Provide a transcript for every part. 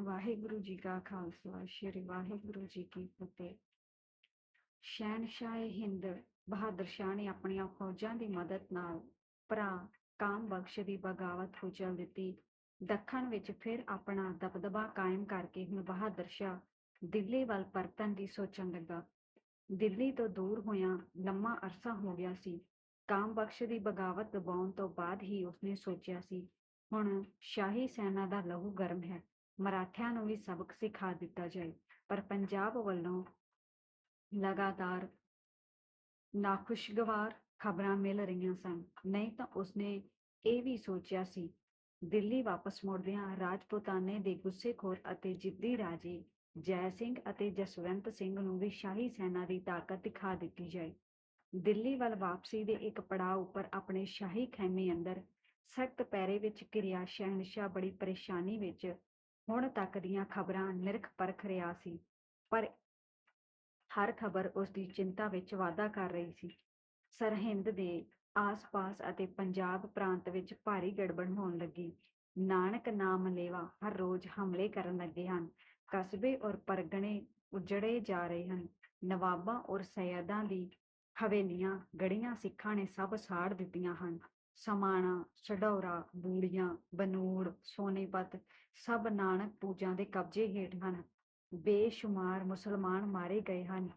ਵਾਹਿਗੁਰੂ ਜੀ ਕਾ ਖਾਲਸਾ, ਸ੍ਰੀ ਵਾਹਿਗੁਰੂ ਜੀ ਕੀ ਫਤਿਹ। ਸ਼ਹਿਨशाह ਹਿੰਦ ਬਹਾਦਰ ਸ਼ਾਹ ਨੇ ਆਪਣੀਆਂ ਫੌਜਾਂ ਦੀ ਮਦਦ ਨਾਲ ਭਰਾ ਕਾਮ ਬਖਸ਼ ਦੀ ਬਗਾਵਤ ਕੁਚਲ ਦਿੱਤੀ। ਦੱਖਣ ਵਿੱਚ ਫਿਰ ਆਪਣਾ ਦਬਦਬਾ ਕਾਇਮ ਕਰਕੇ ਹੁਣ ਬਹਾਦਰ ਸ਼ਾਹ ਦਿੱਲੀ ਵੱਲ ਪਰਤਣ ਦੀ ਸੋਚਣ ਲੱਗਾ। ਦਿੱਲੀ ਤੋਂ ਦੂਰ ਹੋਇਆ ਲੰਮਾ ਅਰਸਾ ਹੋ ਗਿਆ ਸੀ। ਕਾਮ ਬਖਸ਼ ਦੀ ਬਗਾਵਤ ਦਬਾਉਣ ਤੋਂ ਬਾਅਦ ਹੀ ਉਸਨੇ ਸੋਚਿਆ ਸੀ, ਹੁਣ ਸ਼ਾਹੀ ਸੈਨਾ ਦਾ ਲਹੂ ਗਰਮ ਹੈ। ਮਰਾਠਿਆਂ ਨੂੰ ਵੀ ਸਬਕ ਸਿਖਾ ਦਿੱਤਾ ਜਾਏ, ਪਰ ਪੰਜਾਬ ਵੱਲੋਂ ਲਗਾਤਾਰ ਨਾਖੁਸ਼ਗਵਾਰ ਖਬਰਾਂ ਮਿਲ ਰਹੀਆਂ ਸਨ। ਨਹੀਂ ਤਾਂ ਉਸਨੇ ਇਹ ਵੀ ਸੋਚਿਆ ਸੀ, ਦਿੱਲੀ ਵਾਪਸ ਮੁੜਦਿਆਂ ਰਾਜਪੂਤਾਨੇ ਦੇ ਗੁੱਸੇਖੋਰ ਅਤੇ ਜਿੱਦੀ ਰਾਜੇ ਜੈ ਸਿੰਘ ਅਤੇ ਜਸਵੰਤ ਸਿੰਘ ਨੂੰ ਵੀ ਸ਼ਾਹੀ ਸੈਨਾ ਦੀ ਤਾਕਤ ਦਿਖਾ ਦਿੱਤੀ ਜਾਏ। ਦਿੱਲੀ ਵੱਲ ਵਾਪਸੀ ਦੇ ਇੱਕ ਪੜਾਅ ਉੱਪਰ ਆਪਣੇ ਸ਼ਾਹੀ ਖੈਮੇ ਅੰਦਰ ਸਖਤ ਪੈਰੇ ਵਿੱਚ ਕਿਰਿਆ ਸ਼ਹਿਨशाह ਬੜੀ ਪਰੇਸ਼ਾਨੀ ਵਿੱਚ ਹੁਣ ਤੱਕ ਦੀਆਂ ਖਬਰਾਂ ਨਿਰਖ ਪਰਖ ਰਿਹਾ ਸੀ, ਪਰ ਹਰ ਖਬਰ ਉਸ ਦੀ ਚਿੰਤਾ ਵਿੱਚ ਵਾਧਾ ਕਰ ਰਹੀ ਸੀ। ਸਰਹਿੰਦ ਦੇ ਆਸ-ਪਾਸ ਅਤੇ ਪੰਜਾਬ ਪ੍ਰਾਂਤ ਵਿੱਚ ਭਾਰੀ ਗੜਬੜ ਹੋਣ ਲੱਗੀ। ਨਾਨਕ ਨਾਮ ਲੇਵਾ ਹਰ ਰੋਜ਼ ਹਮਲੇ ਕਰਨ ਲੱਗੇ ਹਨ। ਕਸਬੇ ਔਰ ਪਰਗਣੇ ਉਜੜੇ ਜਾ ਰਹੇ ਹਨ। ਨਵਾਬਾਂ ਔਰ ਸੈਯਦਾਂ ਦੀ ਹਵੇਲੀਆਂ ਗੜੀਆਂ ਸਿੱਖਾਂ ਨੇ ਸਭ ਸਾੜ ਦਿੱਤੀਆਂ ਹਨ। ਸਮਾਣਾ, ਛਡੌਰਾ, ਬੂੜੀਆਂ, ਬਨੂੜ ਸੋਨੀਪਤ ਸਭ ਨਾਨਕ ਪੂਜਾ ਦੇ ਕਬਜ਼ੇ ਹੇਠ ਹਨ। ਬੇਸ਼ੁਮਾਰ ਮੁਸਲਮਾਨ ਮਾਰੇ ਗਏ ਹਨ।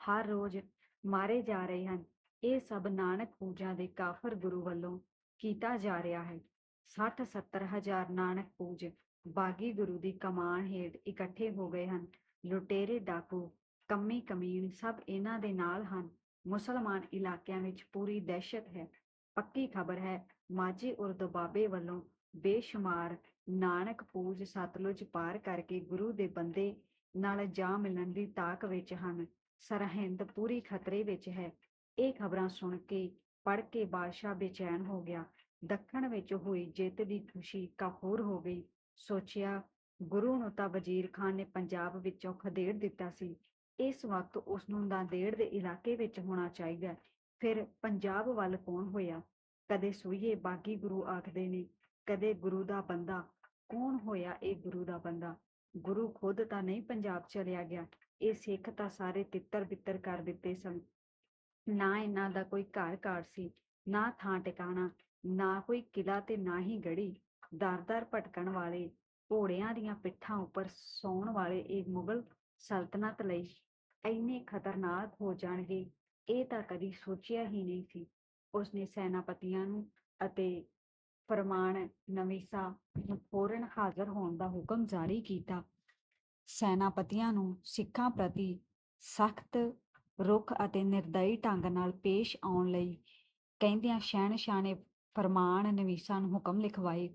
ਹਰ ਰੋਜ਼ ਮਾਰੇ ਜਾ ਰਹੇ ਹਨ। ਇਹ ਸਭ ਨਾਨਕ ਪੂਜਾ ਦੇ ਕਾਫਰ ਗੁਰੂ ਵੱਲੋਂ ਕੀਤਾ ਜਾ ਰਿਹਾ ਹੈ। 60 70 ਹਜ਼ਾਰ ਨਾਨਕ ਪੂਜ ਬਾਗੀ ਗੁਰੂ ਦੀ ਕਮਾਨ ਹੇਠ ਇਕੱਠੇ ਹੋ ਗਏ ਹਨ। ਲੁਟੇਰੇ ਡਾਕੂ ਕੰਮੀ ਕਮੀਨ ਸਭ ਇਹਨਾਂ ਦੇ ਨਾਲ ਹਨ। ਮੁਸਲਮਾਨ ਇਲਾਕਿਆਂ ਵਿੱਚ ਪੂਰੀ ਦਹਿਸ਼ਤ ਹੈ। ਪੱਕੀ ਖਬਰ ਹੈ, ਮਾਝੇ ਔਰ ਦੁਬਾਬੇ ਵੱਲੋਂ ਬੇਸ਼ੁਮਾਰ ਨਾਨਕ ਪੂਜ ਸਤਲੁਜ ਪਾਰ ਕਰਕੇ ਗੁਰੂ ਦੇ ਬੰਦੇ ਨਾਲ ਜਾ ਮਿਲਣ ਦੀ ਤਾਕ ਵਿੱਚ ਹਨ। ਸਰਹਿੰਦ ਪੂਰੀ ਖਤਰੇ ਵਿੱਚ ਹੈ। ਇਹ ਖਬਰਾਂ ਸੁਣ ਕੇ ਪੜ੍ਹ ਕੇ ਬਾਦਸ਼ਾਹ ਬੇਚੈਨ ਹੋ ਗਿਆ। ਦੱਖਣ ਵਿੱਚ ਹੋਈ ਜਿੱਤ ਦੀ ਖੁਸ਼ੀ ਕਾਫੂਰ ਹੋ ਗਈ। ਸੋਚਿਆ, ਗੁਰੂ ਨੂੰ ਤਾਂ ਵਜ਼ੀਰ ਖਾਨ ਨੇ ਪੰਜਾਬ ਵਿੱਚੋਂ ਖਦੇੜ ਦਿੱਤਾ ਸੀ। ਇਸ ਵਕਤ ਉਸ ਨੂੰ ਨਾਂਦੇੜ ਦੇ ਇਲਾਕੇ ਵਿੱਚ ਹੋਣਾ ਚਾਹੀਦਾ ਫਿਰ ਪੰਜਾਬ ਵੱਲ ਕੌਣ ਹੋਇਆ? ਕਦੇ ਸੂਈਏ ਬਾਗੀ ਗੁਰੂ ਆਖਦੇ ਨੇ, ਕਦੇ ਗੁਰੂ ਦਾ ਬੰਦਾ। ਕੌਣ ਹੋਇਆ ਇਹ ਗੁਰੂ ਦਾ ਬੰਦਾ? ਗੁਰੂ ਖੁਦ ਤਾਂ ਨਹੀਂ ਪੰਜਾਬ ਚਲਿਆ ਗਿਆ। ਇਹ ਸਿੱਖ ਤਾਂ ਸਾਰੇ ਤਿੱਤਰ ਬਿੱਤਰ ਕਰ ਦਿੱਤੇ ਸਨ। ਨਾ ਇਹਨਾਂ ਦਾ ਕੋਈ ਘਰ ਘਾਟ ਸੀ, ਨਾ ਥਾਂ ਟਿਕਾਣਾ, ਨਾ ਕੋਈ ਕਿਲਾ ਤੇ ਨਾ ਹੀ ਗੜੀ। ਦਰ-ਦਰ ਭਟਕਣ ਵਾਲੇ, ਘੋੜਿਆਂ ਦੀਆਂ ਪਿੱਠਾਂ ਉੱਪਰ ਸੌਣ ਵਾਲੇ ਇਹ ਮੁਗਲ ਸਲਤਨਤ ਲਈ ਇੰਨੇ ਖਤਰਨਾਕ ਹੋ ਜਾਣਗੇ। ਇਹ ਤਾਂ ਕਦੀ ਸੋਚਿਆ ਹੀ ਨਹੀਂ ਸੀ। ਉਸਨੇ ਸੈਨਾਪਤੀਆਂ ਨੂੰ ਅਤੇ ਫਰਮਾਨ ਨਵੀਸਾ ਨੂੰ ਫੌਰਨ ਹਾਜ਼ਰ ਹੋਣ ਦਾ ਹੁਕਮ ਜਾਰੀ ਕੀਤਾ। ਸੈਨਾਪਤੀਆਂ ਨੂੰ ਸਿੱਖਾਂ ਪ੍ਰਤੀ ਸਖਤ ਰੁਖ ਅਤੇ ਨਿਰਦਈ ਢੰਗ ਨਾਲ ਪੇਸ਼ ਆਉਣ ਲਈ ਕਹਿੰਦਿਆਂ ਸ਼ਹਿਨशाह ਨੇ ਫਰਮਾਨ ਨਵੀਸਾ ਨੂੰ ਹੁਕਮ ਲਿਖਵਾਏ।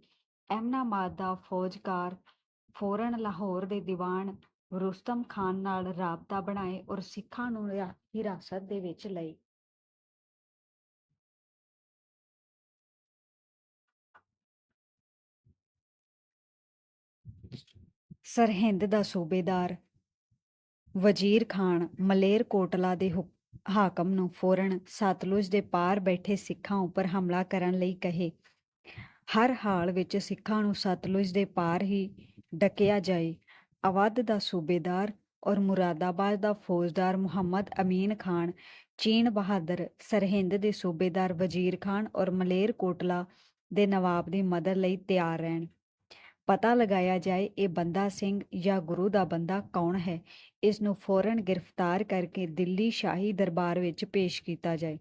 ਐਮਨਾਬਾਦ ਦਾ ਫੌਜਕਾਰ ਫੌਰਨ ਲਾਹੌਰ ਦੇ ਦੀਵਾਨ ਰੁਸਤਮ ਖਾਨ ਨਾਲ ਰਾਬਤਾ ਬਣਾਏ ਔਰ ਸਿੱਖਾਂ ਨੂੰ ਹਿਰਾਸਤ ਦੇ ਵਿੱਚ ਲਏ ਸਰਹਿੰਦ ਦਾ ਸੂਬੇਦਾਰ ਵਜ਼ੀਰ ਖਾਨ ਮਲੇਰ ਕੋਟਲਾ ਦੇ ਹੁਕ- ਹਾਕਮ ਨੂੰ ਫੌਰਨ ਸਤਲੁਜ ਦੇ ਪਾਰ ਬੈਠੇ ਸਿੱਖਾਂ ਉੱਪਰ ਹਮਲਾ ਕਰਨ ਲਈ ਕਹੇ। ਹਰ ਹਾਲ ਵਿੱਚ ਸਿੱਖਾਂ ਨੂੰ ਸਤਲੁਜ ਦੇ ਪਾਰ ਹੀ ਡਕਿਆ ਜਾਏ। ਅਵਧ ਦਾ ਸੂਬੇਦਾਰ ਔਰ ਮੁਰਾਦਾਬਾਦ ਦਾ ਫੌਜਦਾਰ ਮੁਹੰਮਦ ਅਮੀਨ ਖਾਨ, ਚੀਨ ਬਹਾਦਰ ਸਰਹਿੰਦ ਦੇ ਸੂਬੇਦਾਰ ਵਜ਼ੀਰ ਖਾਨ ਔਰ ਮਲੇਰ ਕੋਟਲਾ ਦੇ ਨਵਾਬ ਦੀ ਮਦਦ ਲਈ ਤਿਆਰ ਰਹਿਣ। ਪਤਾ ਲਗਾਇਆ ਜਾਏ ਇਹ ਬੰਦਾ ਸਿੰਘ ਜਾਂ ਗੁਰੂ ਦਾ ਬੰਦਾ ਕੌਣ ਹੈ, ਇਸ ਨੂੰ ਫੌਰਨ ਗ੍ਰਿਫਤਾਰ ਕਰਕੇ ਦਿੱਲੀ ਸ਼ਾਹੀ ਦਰਬਾਰ ਵਿੱਚ ਪੇਸ਼ ਕੀਤਾ ਜਾਏ।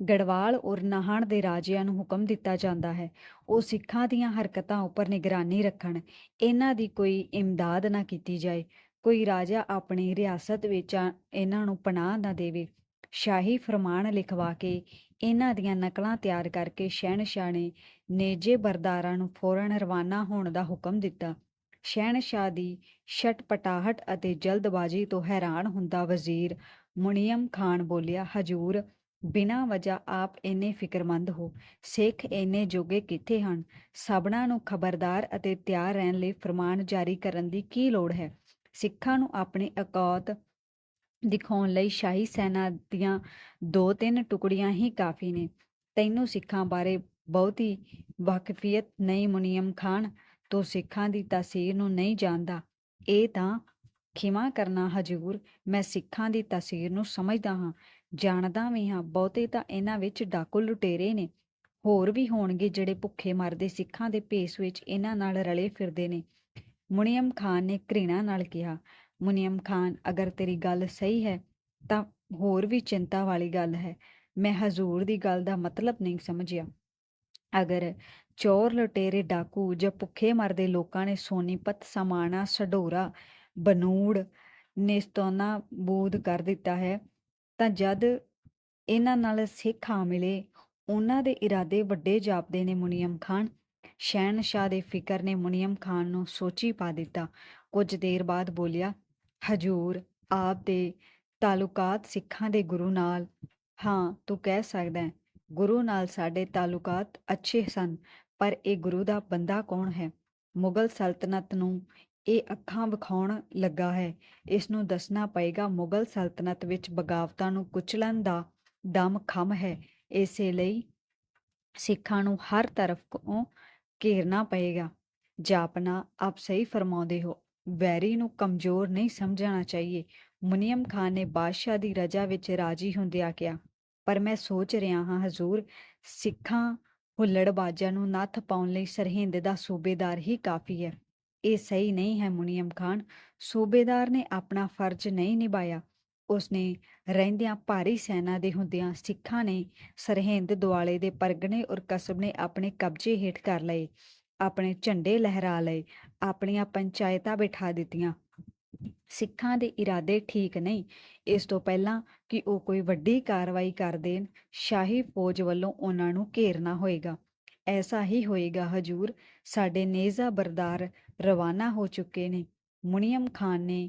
ਗੜਵਾਲ ਔਰ ਨਾਹਣ ਦੇ ਰਾਜਿਆਂ ਨੂੰ ਹੁਕਮ ਦਿੱਤਾ ਜਾਂਦਾ ਹੈ। ਉਹ ਸਿੱਖਾਂ ਦੀਆਂ ਹਰਕਤਾਂ ਉੱਪਰ ਨਿਗਰਾਨੀ ਰੱਖਣ, ਇਹਨਾਂ ਦੀ ਕੋਈ ਇਮਦਾਦ ਨਾ ਕੀਤੀ ਜਾਏ। ਕੋਈ ਰਾਜਾ ਆਪਣੀ ਰਿਆਸਤ ਵਿੱਚ ਇਹਨਾਂ ਨੂੰ ਪਨਾਹ ਨਾ ਦੇਵੇ। ਸ਼ਾਹੀ ਫਰਮਾਨ ਲਿਖਵਾ ਕੇ ਇਹਨਾਂ ਦੀਆਂ ਨਕਲਾਂ ਤਿਆਰ ਕਰਕੇ ਸ਼ਹਿਣ ਨੇ ਨੇਜੇ ਬਰਦਾਰਾਂ ਨੂੰ ਫੌਰਨ ਰਵਾਨਾ ਹੋਣ ਦਾ ਹੁਕਮ ਦਿੱਤਾ। ਸ਼ਹਿਣ ਸ਼ਾਹ ਦੀ ਛਟਪਟਾਹਟ ਅਤੇ ਜਲਦਬਾਜ਼ੀ ਤੋਂ ਹੈਰਾਨ ਹੁੰਦਾ ਵਜ਼ੀਰ ਮੁਨੀਮ ਖਾਨ ਬੋਲਿਆ, ਹਜੂਰ ਬਿਨਾਂ ਵਜ੍ਹਾ ਆਪ ਇੰਨੇ ਫਿਕਰਮੰਦ ਹੋ, ਸਿੱਖ ਇੰਨੇ ਜੋਗੇ ਕਿੱਥੇ ਹਨ? ਸਭਨਾਂ ਨੂੰ ਖਬਰਦਾਰ ਅਤੇ ਤਿਆਰ ਰਹਿਣ ਲਈ ਫਰਮਾਨ ਜਾਰੀ ਕਰਨ ਦੀ ਕੀ ਲੋੜ ਹੈ? ਸਿੱਖਾਂ ਨੂੰ ਆਪਣੀ ਔਕਾਤ ਦਿਖਾਉਣ ਲਈ ਸ਼ਾਹੀ ਸੈਨਾ ਦੀਆਂ ਦੋ ਤਿੰਨ ਟੁਕੜੀਆਂ ਹੀ ਕਾਫੀ ਨੇ। ਤੈਨੂੰ ਸਿੱਖਾਂ ਬਾਰੇ ਬਹੁਤੀ ਵਾਕਫੀਅਤ ਨਹੀਂ ਮੁਨੀਅਮ ਖਾਨ, ਤੋਂ ਸਿੱਖਾਂ ਦੀ ਤਾਸੀਰ ਨੂੰ ਨਹੀਂ ਜਾਣਦਾ। ਇਹ ਤਾਂ ਖਿਮਾ ਕਰਨਾ ਹਜੂਰ, ਮੈਂ ਸਿੱਖਾਂ ਦੀ ਤਾਸੀਰ ਨੂੰ ਸਮਝਦਾ ਹਾਂ। ਜਾਣਦਾ ਵੀ ਹਾਂ, ਬਹੁਤੇ ਤਾਂ ਇਹਨਾਂ ਵਿੱਚ ਡਾਕੂ ਲੁਟੇਰੇ ਨੇ। ਹੋਰ ਵੀ ਹੋਣਗੇ ਜਿਹੜੇ ਭੁੱਖੇ ਮਰਦੇ ਸਿੱਖਾਂ ਦੇ ਭੇਸ ਵਿੱਚ ਇਹਨਾਂ ਨਾਲ ਰਲੇ ਫਿਰਦੇ ਨੇ। ਮੁਨੀਮ ਖਾਨ ਨੇ ਘ੍ਰਿਣਾ ਨਾਲ ਕਿਹਾ, ਮੁਨੀਮ ਖਾਨ, ਅਗਰ ਤੇਰੀ ਗੱਲ ਸਹੀ ਹੈ, ਤਾਂ ਹੋਰ ਵੀ ਚਿੰਤਾ ਵਾਲੀ ਗੱਲ ਹੈ। ਮੈਂ ਹਜ਼ੂਰ ਦੀ ਗੱਲ ਦਾ ਮਤਲਬ ਨਹੀਂ ਸਮਝਿਆ। ਅਗਰ ਚੋਰ ਲੁਟੇਰੇ, ਡਾਕੂ ਜਾਂ ਭੁੱਖੇ ਮਰਦੇ ਲੋਕਾਂ ਨੇ ਸੋਨੀਪਤ, ਸਮਾਣਾ ਸਡੋਰਾ ਬਨੂੜ, ਨਿਸਤੋਨਾ ਬੂਦ ਕਰ ਦਿੱਤਾ ਹੈ ਤਾਂ ਜਦ ਇਹਨਾਂ ਨਾਲ ਸਿੱਖ ਆ ਮਿਲੇ, ਉਹਨਾਂ ਦੇ ਇਰਾਦੇ ਵੱਡੇ ਜਾਪਦੇ ਨੇ ਮੁਨੀਮ ਖਾਨ। ਸ਼ਹਿਨਸ਼ਾਹ ਦੇ ਫਿਕਰ ਨੇ ਮੁਨੀਮ ਖਾਨ ਨੂੰ ਸੋਚੀ ਪਾ ਦਿੱਤਾ। ਕੁਝ ਦੇਰ ਬਾਅਦ ਬੋਲਿਆ, ਹਜੂਰ, ਆਪ ਦੇ ਤਾਲੁਕਾਤ ਸਿੱਖਾਂ ਦੇ ਗੁਰੂ ਨਾਲ। ਹਾਂ, ਤੂੰ ਕਹਿ ਸਕਦਾ ਹੈ, ਗੁਰੂ ਨਾਲ ਸਾਡੇ ਤਾਲੁਕਾਤ ਅੱਛੇ ਸਨ, ਪਰ ਇਹ ਗੁਰੂ ਦਾ ਬੰਦਾ ਕੌਣ ਹੈ? ਮੁਗਲ ਸਲਤਨਤ ਨੂੰ ਇਹ ਅੱਖਾਂ ਵਿਖਾਉਣ ਲੱਗਾ ਹੈ। ਇਸ ਨੂੰ ਦੱਸਣਾ ਪਏਗਾ, ਮੁਗਲ ਸਲਤਨਤ ਵਿੱਚ ਬਗਾਵਤਾਂ ਨੂੰ ਕੁਚਲਣ ਦਾ ਦਮ ਖਮ ਹੈ। ਇਸੇ ਲਈ ਸਿੱਖਾਂ ਨੂੰ ਹਰ ਤਰਫ ਤੋਂ ਘੇਰਨਾ ਪਏਗਾ। ਜਾਪਨਾ ਆਪ ਸਹੀ ਫਰਮਾਉਂਦੇ ਹੋ, ਵੈਰੀ ਨੂੰ ਕਮਜ਼ੋਰ ਨਹੀਂ ਸਮਝਣਾ ਚਾਹੀਏ। ਮੁਨੀਮ ਖਾਨ ਨੇ ਬਾਦਸ਼ਾਹ ਦੀ ਰਜਾ ਵਿੱਚ ਰਾਜੀ ਹੁੰਦਿਆਂ ਕਿਹਾ, ਪਰ ਮੈਂ ਸੋਚ ਰਿਹਾ ਹਾਂ, ਹਜ਼ੂਰ, ਸਿੱਖਾਂ ਹੁੱਲੜਬਾਜ਼ਾਂ ਨੂੰ ਨੱਥ ਪਾਉਣ ਲਈ ਸਰਹਿੰਦ ਦਾ ਸੂਬੇਦਾਰ ਹੀ ਕਾਫੀ ਹੈ। ਇਹ ਸਹੀ ਨਹੀਂ ਹੈ ਮੁਨੀਮ ਖਾਨ। ਸੂਬੇਦਾਰ ਨੇ ਆਪਣਾ ਫਰਜ਼ ਨਹੀਂ ਨਿਭਾਇਆ। ਉਸਨੇ ਰਹਿੰਦਿਆਂ ਭਾਰੀ ਸੈਨਾ ਦੇ ਹੁੰਦਿਆਂ ਸਿੱਖਾਂ ਨੇ ਸਰਹਿੰਦ ਦੁਆਲੇ ਦੇ ਪਰਗਨੇ ਔਰ ਕਸਬੇ ਆਪਣੇ ਕਬਜ਼ੇ ਹੇਠ ਕਰ ਲਏ, ਆਪਣੇ ਝੰਡੇ ਲਹਿਰਾ ਲਏ, ਆਪਣੀਆਂ ਪੰਚਾਇਤਾਂ ਬਿਠਾ ਦਿੱਤੀਆਂ। ਸਿੱਖਾਂ ਦੇ ਇਰਾਦੇ ਠੀਕ ਨਹੀਂ। ਇਸ ਤੋਂ ਪਹਿਲਾਂ ਕਿ ਉਹ ਕੋਈ ਵੱਡੀ ਕਾਰਵਾਈ ਕਰ ਦੇਣ, ਸ਼ਾਹੀ ਫੌਜ ਵੱਲੋਂ ਉਹਨਾਂ ਨੂੰ ਘੇਰਨਾ ਹੋਏਗਾ। ਐਸਾ ਹੀ ਹੋਏਗਾ, ਹਜੂਰ। ਸਾਡੇ ਨੇਜ਼ਾ ਬਰਦਾਰ ਰਵਾਨਾ ਹੋ ਚੁੱਕੇ ਨੇ। ਮੁਨੀਮ ਖਾਨ ਨੇ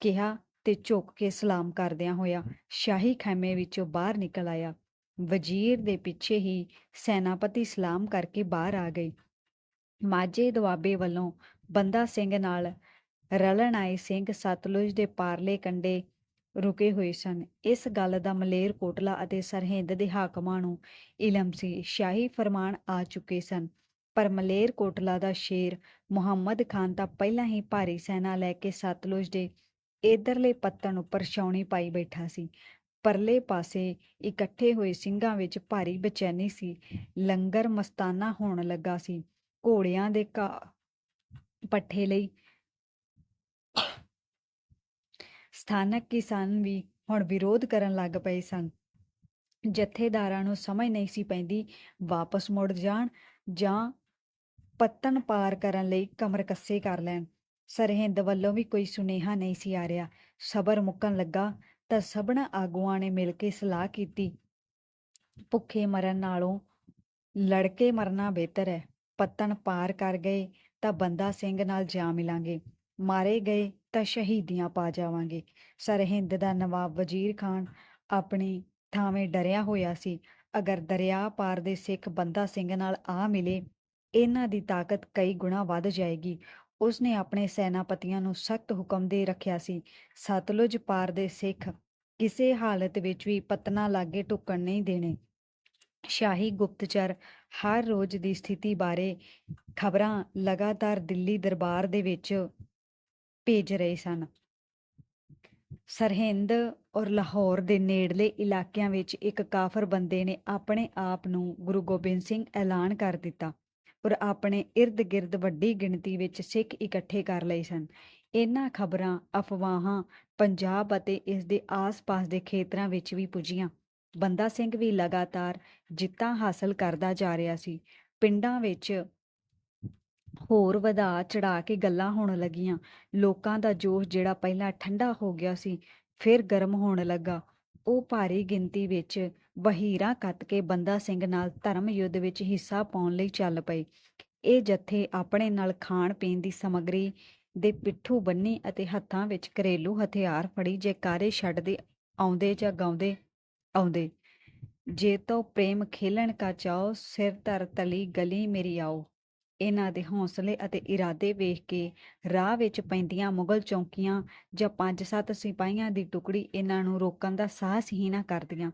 ਕਿਹਾ ਤੇ ਝੁੱਕ ਕੇ ਸਲਾਮ ਕਰਦਿਆਂ ਹੋਇਆ ਸ਼ਾਹੀ ਖੈਮੇ ਵਿੱਚੋਂ ਬਾਹਰ ਨਿਕਲ ਆਇਆ। ਵਜ਼ੀਰ ਦੇ ਪਿੱਛੇ ਹੀ ਸੈਨਾਪਤੀ ਸਲਾਮ ਕਰਕੇ ਬਾਹਰ ਆ ਗਏ। ਮਾਝੇ ਦੁਆਬੇ ਵੱਲੋਂ ਬੰਦਾ ਸਿੰਘ ਨਾਲ ਰਲਣ ਆਏ ਸਿੰਘ ਸਤਲੁਜ ਦੇ ਪਾਰਲੇ ਕੰਡੇ ਰੁਕੇ ਹੋਏ ਸਨ। ਇਸ ਗੱਲ ਦਾ ਮਲੇਰ ਕੋਟਲਾ ਅਤੇ ਸਰਹਿੰਦ ਦੇ ਹਾਕਮਾਂ ਨੂੰ ਇਲਮ ਸੀ। ਸ਼ਾਹੀ ਫਰਮਾਨ ਆ ਚੁੱਕੇ ਸਨ। ਪਰ ਮਲੇਰ ਕੋਟਲਾ ਦਾ ਸ਼ੇਰ ਮੁਹੰਮਦ ਖਾਨ ਤਾਂ ਪਹਿਲਾਂ ਹੀ ਭਾਰੀ ਸੈਨਾ ਲੈ ਕੇ ਸਤਲੁਜ ਦੇ ਇਧਰਲੇ ਪੱਤਣ ਉੱਪਰ ਛਾਉਣੀ ਪਾਈ ਬੈਠਾ ਸੀ। ਪਰਲੇ ਪਾਸੇ ਇਕੱਠੇ ਹੋਏ ਸਿੰਘਾਂ ਵਿੱਚ ਭਾਰੀ ਬੇਚੈਨੀ ਸੀ। ਲੰਗਰ ਮਸਤਾਨਾ ਹੋਣ ਲੱਗਾ ਸੀ। ਘੋੜਿਆਂ ਦੇ ਪੱਠੇ ਲਈ ਸਥਾਨਕ ਕਿਸਾਨ ਵੀ ਹੁਣ ਵਿਰੋਧ ਕਰਨ ਲੱਗ ਪਏ ਸਨ। ਜਥੇਦਾਰਾਂ ਨੂੰ ਸਮਝ ਨਹੀਂ ਸੀ ਪੈਂਦੀ, ਵਾਪਸ ਮੁੜ ਜਾਣ ਜਾਂ ਪੱਤਨ ਪਾਰ ਕਰਨ ਲਈ ਕਮਰ ਕੱਸੇ ਕਰ ਲੈਣ। ਸਰਹਿੰਦ ਵੱਲੋਂ ਵੀ ਕੋਈ ਸੁਨੇਹਾ ਨਹੀਂ ਸੀ ਆ ਰਿਹਾ। ਸਬਰ ਮੁੱਕਣ ਲੱਗਾ ਤਾਂ ਸਭਨਾ ਆਗੂਆਂ ਨੇ ਮਿਲ ਕੇ ਸਲਾਹ ਕੀਤੀ। ਭੁੱਖੇ ਮਰਨ ਨਾਲੋਂ ਲੜਕੇ ਮਰਨਾ ਬਿਹਤਰ ਹੈ। ਪੱਤਨ ਪਾਰ ਕਰ ਗਏ ਤਾਂ ਬੰਦਾ ਸਿੰਘ ਨਾਲ ਜਾ ਮਿਲਾਂਗੇ। ਮਾਰੇ ਗਏ ਤਾਂ ਸ਼ਹੀਦੀਆਂ ਪਾ ਜਾਵਾਂਗੇ। ਸਰਹਿੰਦ ਦਾ ਨਵਾਬ ਵਜ਼ੀਰ ਖਾਨ ਆਪਣੀ ਥਾਵੇਂ ਡਰਿਆ ਹੋਇਆ ਸੀ। ਅਗਰ ਦਰਿਆ ਪਾਰ ਦੇ ਸਿੱਖ ਬੰਦਾ ਸਿੰਘ ਨਾਲ ਆ ਮਿਲੇ ਇਹਨਾਂ ਦੀ ਤਾਕਤ ਕਈ ਗੁਣਾ ਵੱਧ ਜਾਏਗੀ। ਉਸਨੇ ਆਪਣੇ ਸੈਨਾਪਤੀਆਂ ਨੂੰ ਸਖਤ ਹੁਕਮ ਦੇ ਰੱਖਿਆ ਸੀ। ਸਤਲੁਜ ਪਾਰ ਦੇ ਸਿੱਖ ਕਿਸੇ ਹਾਲਤ ਵਿੱਚ ਵੀ ਪਤਨਾ ਲਾਗੇ ਟੁਕਣ ਨਹੀਂ ਦੇਣੇ। ਸ਼ਾਹੀ ਗੁਪਤਚਰ ਹਰ ਰੋਜ਼ ਦੀ ਸਥਿਤੀ ਬਾਰੇ ਖਬਰਾਂ ਲਗਾਤਾਰ ਦਿੱਲੀ ਦਰਬਾਰ ਦੇ ਵਿੱਚ ਭੇਜ ਰਹੇ ਸਨ। ਸਰਹਿੰਦ ਔਰ ਲਾਹੌਰ ਦੇ ਨੇੜਲੇ ਇਲਾਕਿਆਂ ਵਿੱਚ ਇੱਕ ਕਾਫਰ ਬੰਦੇ ਨੇ ਆਪਣੇ ਆਪ ਨੂੰ ਗੁਰੂ ਗੋਬਿੰਦ ਸਿੰਘ ਐਲਾਨ ਕਰ ਦਿੱਤਾ। ਔਰ ਆਪਣੇ ਇਰਦ-ਗਿਰਦ ਵੱਡੀ ਗਿਣਤੀ ਵਿੱਚ ਸਿੱਖ ਇਕੱਠੇ ਕਰ ਲਏ ਸਨ। ਇਹਨਾਂ ਖਬਰਾਂ, ਅਫਵਾਹਾਂ ਪੰਜਾਬ ਅਤੇ ਇਸ ਦੇ ਆਸ-ਪਾਸ ਦੇ ਖੇਤਰਾਂ ਵਿੱਚ ਵੀ ਪੁੱਜੀਆਂ। ਬੰਦਾ ਸਿੰਘ ਵੀ ਲਗਾਤਾਰ ਜਿੱਤਾਂ ਹਾਸਲ ਕਰਦਾ ਜਾ ਰਿਹਾ ਸੀ। ਪਿੰਡਾਂ ਵਿੱਚ ਹੋਰ ਵਧਾ ਚੜਾ ਕੇ ਗੱਲਾਂ ਹੋਣ ਲੱਗੀਆਂ। ਲੋਕਾਂ ਦਾ ਜੋਸ਼ ਜਿਹੜਾ ਪਹਿਲਾਂ ਠੰਡਾ ਹੋ ਗਿਆ ਸੀ, ਫਿਰ ਗਰਮ ਹੋਣ ਲੱਗਾ। ਉਹ ਭਾਰੀ ਗਿਣਤੀ ਵਿੱਚ ਵਹੀਰਾਂ ਕੱਤ ਕੇ ਬੰਦਾ ਸਿੰਘ ਨਾਲ ਧਰਮ ਯੁੱਧ ਵਿੱਚ ਹਿੱਸਾ ਪਾਉਣ ਲਈ ਚੱਲ ਪਏ। ਇਹ ਜਥੇ ਆਪਣੇ ਨਾਲ ਖਾਣ ਪੀਣ ਦੀ ਸਮੱਗਰੀ ਦੇ ਪਿੱਠੂ ਬੰਨੀ ਅਤੇ ਹੱਥਾਂ ਵਿੱਚ ਘਰੇਲੂ ਹਥਿਆਰ ਫੜੀ ਜੈਕਾਰੇ ਛੱਡਦੇ ਆਉਂਦੇ ਜਾਂ ਗਾਉਂਦੇ ਆਉਂਦੇ। ਜੇ ਤੋ ਪ੍ਰੇਮ ਖੇਲਣ ਕਾ ਚਾਓ, ਸਿਰ ਧਰ ਤਲੀ ਗਲੀ ਮੇਰੀ ਆਓ। ਇਹਨਾਂ ਦੇ ਹੌਸਲੇ ਅਤੇ ਇਰਾਦੇ ਵੇਖ ਕੇ ਰਾਹ ਵਿੱਚ ਪੈਂਦੀਆਂ ਮੁਗਲ ਚੌਕੀਆਂ ਜਾਂ ਪੰਜ ਸੱਤ ਸਿਪਾਹੀਆਂ ਦੀ ਟੁਕੜੀ ਇਹਨਾਂ ਨੂੰ ਰੋਕਣ ਦਾ ਸਾਹਸ ਹੀ ਨਾ ਕਰਦੀਆਂ।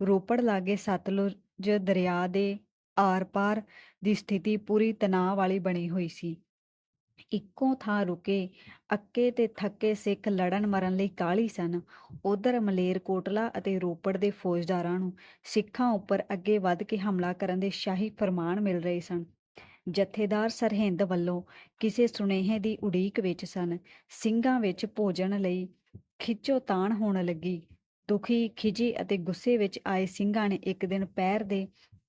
ਰੋਪੜ ਲਾਗੇ ਸਤਲੁਜ ਦਰਿਆ ਦੇ ਆਰ-ਪਾਰ ਦੀ ਸਥਿਤੀ ਪੂਰੀ ਤਣਾਅ ਵਾਲੀ ਬਣੀ ਹੋਈ ਸੀ। ਇੱਕੋ ਥਾਂ ਰੁਕੇ, ਅੱਕੇ ਤੇ ਥੱਕੇ ਸਿੱਖ ਲੜਨ ਮਰਨ ਲਈ ਕਾਹਲੀ ਸਨ। ਉਧਰ ਮਲੇਰਕੋਟਲਾ ਅਤੇ ਰੋਪੜ ਦੇ ਫੌਜਦਾਰਾਂ ਨੂੰ ਸਿੱਖਾਂ ਉੱਪਰ ਅੱਗੇ ਵੱਧ ਕੇ ਹਮਲਾ ਕਰਨ ਦੇ ਸ਼ਾਹੀ ਫਰਮਾਨ ਮਿਲ ਰਹੇ ਸਨ। ਜਥੇਦਾਰ ਸਰਹਿੰਦ ਵੱਲੋਂ ਕਿਸੇ ਸੁਨੇਹੇ ਦੀ ਉਡੀਕ ਵਿੱਚ ਸਨ। ਸਿੰਘਾਂ ਵਿੱਚ ਭੋਜਨ ਲਈ ਖਿੱਚੋਤਾਣ ਹੋਣ ਲੱਗੀ। ਦੁਖੀ ਖਿਜੀ ਅਤੇ ਗੁੱਸੇ ਵਿੱਚ ਆਏ ਸਿੰਘਾਂ ਨੇ ਇੱਕ ਦਿਨ ਪੈਰ ਦੇ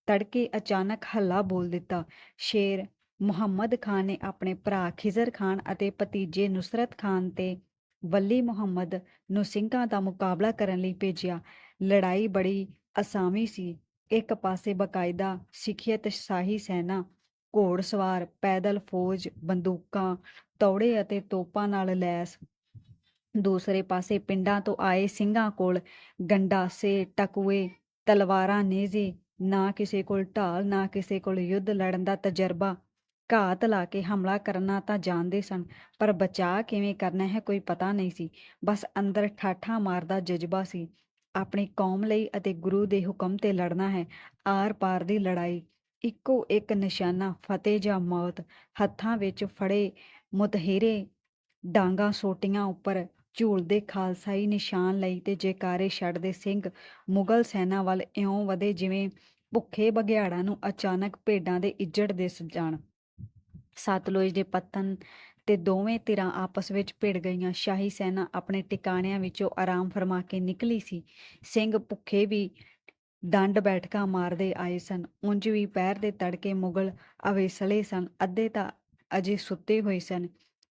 ਤੜਕੇ ਅਚਾਨਕ ਹੱਲਾ ਬੋਲ ਦਿੱਤਾ। ਸ਼ੇਰ ਮੁਹੰਮਦ ਖਾਨ ਨੇ ਆਪਣੇ ਭਰਾ ਖਿਜ਼ਰ ਖਾਨ ਅਤੇ ਭਤੀਜੇ ਨੁਸਰਤ ਖਾਨ ਤੇ ਵੱਲੀ ਮੁਹੰਮਦ ਨੂੰ ਸਿੰਘਾਂ ਦਾ ਮੁਕਾਬਲਾ ਕਰਨ ਲਈ ਭੇਜਿਆ। ਲੜਾਈ ਬੜੀ ਅਸਾਮੀ ਸੀ। ਇੱਕ ਪਾਸੇ ਬਕਾਇਦਾ ਸਿੱਖਿਅਤ ਸ਼ਾਹੀ ਸੈਨਾ ਘੋੜਸਵਾਰ ਪੈਦਲ ਫੌਜ, ਬੰਦੂਕਾਂ, ਤੌੜੇ ਅਤੇ ਤੋਪਾਂ ਨਾਲ ਲੈਸ ਦੂਸਰੇ ਪਾਸੇ ਪਿੰਡਾਂ ਤੋਂ ਆਏ ਸਿੰਘਾਂ ਕੋਲ ਗੰਡਾਸੇ ਟਕੂਏ, ਤਲਵਾਰਾਂ ਨੇਜ਼ੇ, ਨਾ ਕਿਸੇ ਕੋਲ ਢਾਲ, ਨਾ ਕਿਸੇ ਕੋਲ ਯੁੱਧ ਲੜਨ ਦਾ ਤਜਰਬਾ। ਘਾਤ ਲਾ ਕੇ ਹਮਲਾ ਕਰਨਾ ਤਾਂ ਜਾਣਦੇ ਸਨ, ਪਰ ਬਚਾਅ ਕਿਵੇਂ ਕਰਨਾ ਹੈ ਕੋਈ ਪਤਾ ਨਹੀਂ ਸੀ। ਬਸ ਅੰਦਰ ਠਾਠਾ ਮਾਰਦਾ ਜਜ਼ਬਾ ਸੀ। ਆਪਣੀ ਕੌਮ ਲਈ ਅਤੇ ਗੁਰੂ ਦੇ ਹੁਕਮ ਤੇ ਲੜਨਾ ਹੈ, ਆਰ ਪਾਰ ਦੀ ਲੜਾਈ। ਇੱਕੋ ਇੱਕ ਨਿਸ਼ਾਨਾ, ਫਤਿਹ ਜਾਂ ਮੌਤ, ਹੱਥਾਂ ਵਿੱਚ ਫੜੇ ਮੁਤਹਿਰੇ ਡਾਂਗਾ ਸੋਟੀਆਂ ਉੱਪਰ ਝੂਲਦੇ ਖਾਲਸਾਈ ਨਿਸ਼ਾਨ ਲਈ ਤੇ ਜੈਕਾਰੇ ਛੱਡਦੇ ਸਿੰਘ ਮੁਗਲ ਸੈਨਾ ਵੱਲ ਇਉਂ ਵਧੇ ਜਿਵੇਂ ਭੁੱਖੇ ਬਘਿਆੜਾਂ ਨੂੰ ਅਚਾਨਕ ਭੇਡਾਂ ਦੇ ਇੱਜੜ ਦਿਸ ਜਾਣ ਸਤਲੁਜ ਦੇ ਪਤਨ ਤੇ ਦੋਵੇਂ ਧਿਰਾਂ ਆਪਸ ਵਿੱਚ ਭਿੜ ਗਈਆਂ। ਸ਼ਾਹੀ ਸੈਨਾ ਆਪਣੇ ਟਿਕਾਣਿਆਂ ਵਿੱਚੋਂ ਆਰਾਮ ਫਰਮਾ ਕੇ ਨਿਕਲੀ ਸੀ। ਸਿੰਘ ਭੁੱਖੇ ਵੀ ਡੰਡ ਬੈਠਕਾਂ ਮਾਰਦੇ ਆਏ ਸਨ। ਉਂਝ ਵੀ ਪੈਰ ਦੇ ਤੜਕੇ ਮੁਗਲ ਅਵੇਸਲੇ ਸਨ। ਅੱਧੇ ਤਾਂ ਅਜੇ ਸੁੱਤੇ ਹੋਏ ਸਨ।